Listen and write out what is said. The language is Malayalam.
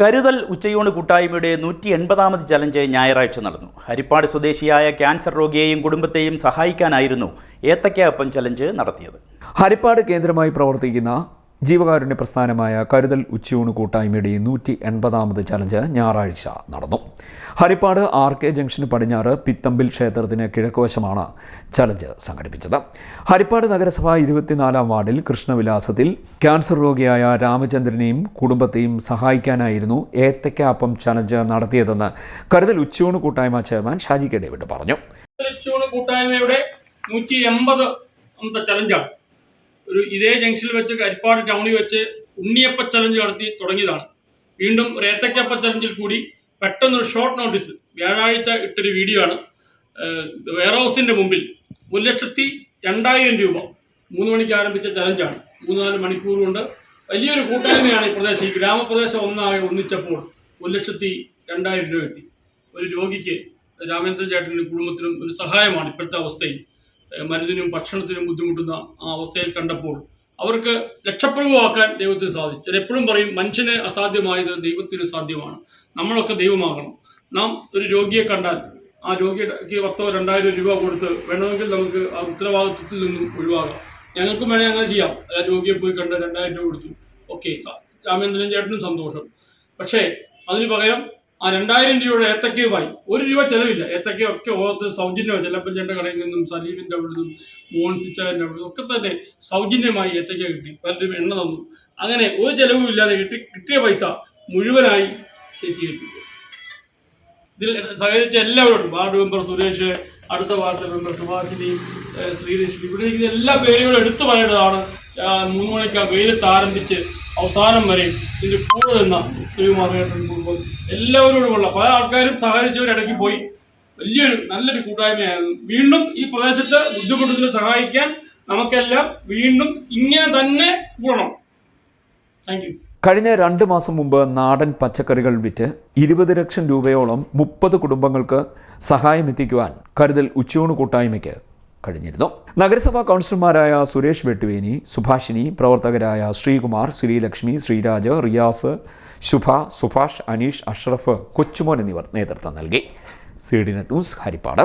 കരുതൽ ഉച്ചയൂണ് കൂട്ടായ്മയുടെ നൂറ്റി എൺപതാമത് ചലഞ്ച് ഞായറാഴ്ച നടന്നു. ഹരിപ്പാട് സ്വദേശിയായ ക്യാൻസർ രോഗിയെയും കുടുംബത്തെയും സഹായിക്കാനായിരുന്നു ഏത്തക്കയപ്പം ചലഞ്ച് നടത്തിയത്. ഹരിപ്പാട് കേന്ദ്രമായി പ്രവർത്തിക്കുന്ന ജീവകാരുണ്യ പ്രസ്ഥാനമായ കരുതൽ ഉച്ചയൂണ് കൂട്ടായ്മയുടെ നൂറ്റി എൺപതാമത് ചലഞ്ച് ഞായറാഴ്ച നടന്നു. ഹരിപ്പാട് ആർ കെ ജംഗ്ഷന് പടിഞ്ഞാറ് പിത്തമ്പിൽ ക്ഷേത്രത്തിന് കിഴക്കുവശമാണ് ചലഞ്ച് സംഘടിപ്പിച്ചത്. ഹരിപ്പാട് നഗരസഭ ഇരുപത്തിനാലാം വാർഡിൽ കൃഷ്ണവിലാസത്തിൽ ക്യാൻസർ രോഗിയായ രാമചന്ദ്രനെയും കുടുംബത്തെയും സഹായിക്കാനായിരുന്നു ഏത്തയ്ക്ക ചലഞ്ച് നടത്തിയതെന്ന് കരുതൽ ഉച്ചയൂണ് കൂട്ടായ്മ ചെയർമാൻ ഷാജി കെ ഡേവിഡ് പറഞ്ഞു. കൂട്ടായ്മയുടെ ചലഞ്ചാണ്. ഒരു ഇതേ ജംഗ്ഷനിൽ വെച്ച് കരിപ്പാട് ടൗണിൽ വെച്ച് ഉണ്ണിയപ്പ ചലഞ്ച് നടത്തി തുടങ്ങിയതാണ്. വീണ്ടും റേത്തക്കപ്പ ചലഞ്ചിൽ കൂടി പെട്ടെന്നൊരു ഷോർട്ട് നോട്ടീസ് വ്യാഴാഴ്ച ഇട്ടൊരു വീഡിയോ ആണ്. വെയർ ഹൗസിന്റെ മുമ്പിൽ ഒരു ലക്ഷത്തി രണ്ടായിരം രൂപ മൂന്ന് മണിക്ക് ആരംഭിച്ച ചലഞ്ചാണ് മൂന്ന് നാല് മണിക്കൂർ കൊണ്ട് വലിയൊരു കൂട്ടായ്മയാണ് ഈ പ്രദേശം. ഈ ഗ്രാമപ്രദേശം ഒന്നാകെ ഒന്നിച്ചപ്പോൾ ഒരു ലക്ഷത്തി രണ്ടായിരം രൂപ കിട്ടി. ഒരു രോഗിക്ക് രാമേന്ദ്രൻ ചേട്ടനും കുടുംബത്തിനും ഒരു സഹായമാണ് ഇപ്പോഴത്തെ അവസ്ഥയിൽ. മരുന്നിനും ഭക്ഷണത്തിനും ബുദ്ധിമുട്ടുന്ന ആ അവസ്ഥയിൽ കണ്ടപ്പോൾ അവർക്ക് രക്ഷപ്രഭുവാക്കാൻ ദൈവത്തിന് സാധിച്ചു. എപ്പോഴും പറയും മനുഷ്യന് അസാധ്യമായത് ദൈവത്തിന് സാധ്യമാണ്. നമ്മളൊക്കെ ദൈവമാകണം. നാം ഒരു രോഗിയെ കണ്ടാൽ ആ രോഗിക്ക് പത്തോ രണ്ടായിരം രൂപ കൊടുത്ത് വേണമെങ്കിൽ നമുക്ക് ആ ഉത്തരവാദിത്വത്തിൽ നിന്നും ഒഴിവാകാം. ഞങ്ങൾക്കും വേണേൽ അങ്ങനെ ചെയ്യാം. ആ രോഗിയെ പോയി കണ്ട് രണ്ടായിരം രൂപ കൊടുത്തു. ഓക്കെ രാമേന്ദ്രൻ ചേട്ടനും സന്തോഷം. പക്ഷേ അതിന് പകരം ആ രണ്ടായിരം രൂപയുടെ ഏത്തക്കയുമായി ഒരു രൂപ ചെലവില്ല. ഏത്തക്ക ഒക്കെ ഓർത്ത് സൗജന്യമായി ചെല്ലപ്പഞ്ചന്റെ കടയിൽ നിന്നും സലീമിന്റെ അവിടെ നിന്നും മോഹൻ സിച്ചാന്റെ അവിടെ ഒക്കെ തന്നെ സൗജന്യമായി ഏത്തക്ക കിട്ടി. പലരും എണ്ണ തന്നു. അങ്ങനെ ഒരു ചെലവും ഇല്ലാതെ കിട്ടി. കിട്ടിയ പൈസ മുഴുവനായി ചേച്ചി കിട്ടി. ഇതിൽ സഹകരിച്ച എല്ലാവരും വാർഡ് മെമ്പർ സുരേഷ് അടുത്ത വാർഡ് മെമ്പർ സുഭാഷിനി ശ്രീലക്ഷ്മി ഇവിടെ എല്ലാ പേരുകളും എടുത്തു പറയേണ്ടതാണ്. മൂന്ന് മണിക്ക് വെയിലത്ത് ആരംഭിച്ച് അവസാനം വരെ ഇതിന്റെ കൂടെ നിന്ന ശ്രീകുമാറേട്ടൻ കുടുംബം എല്ലാവരോടുമുള്ള പല ആൾക്കാരും സഹകരിച്ചവരിടയ്ക്ക് പോയി. വലിയൊരു നല്ലൊരു കൂട്ടായ്മയായിരുന്നു. വീണ്ടും ഈ പ്രദേശത്ത് ബുദ്ധിമുട്ടുന്നതിനെ സഹായിക്കാൻ നമുക്കെല്ലാം വീണ്ടും ഇങ്ങനെ തന്നെ കൂടണം. താങ്ക് യു കഴിഞ്ഞ രണ്ട് മാസം മുമ്പ് നാടൻ പച്ചക്കറികൾ വിറ്റ് ഇരുപത് ലക്ഷം രൂപയോളം മുപ്പത് കുടുംബങ്ങൾക്ക് സഹായമെത്തിക്കുവാൻ കരുതൽ ഉച്ചയൂണ് കൂട്ടായ്മയ്ക്ക് കഴിഞ്ഞിരുന്നു. നഗരസഭാ കൗൺസിലർമാരായ സുരേഷ് വെട്ടുവേനി സുഭാഷിനി പ്രവർത്തകരായ ശ്രീകുമാർ ശ്രീലക്ഷ്മി ശ്രീരാജ് റിയാസ് ശുഭ സുഭാഷ് അനീഷ് അഷ്റഫ് കൊച്ചുമോൻ എന്നിവർ നേതൃത്വം നൽകി. C D news Haripad.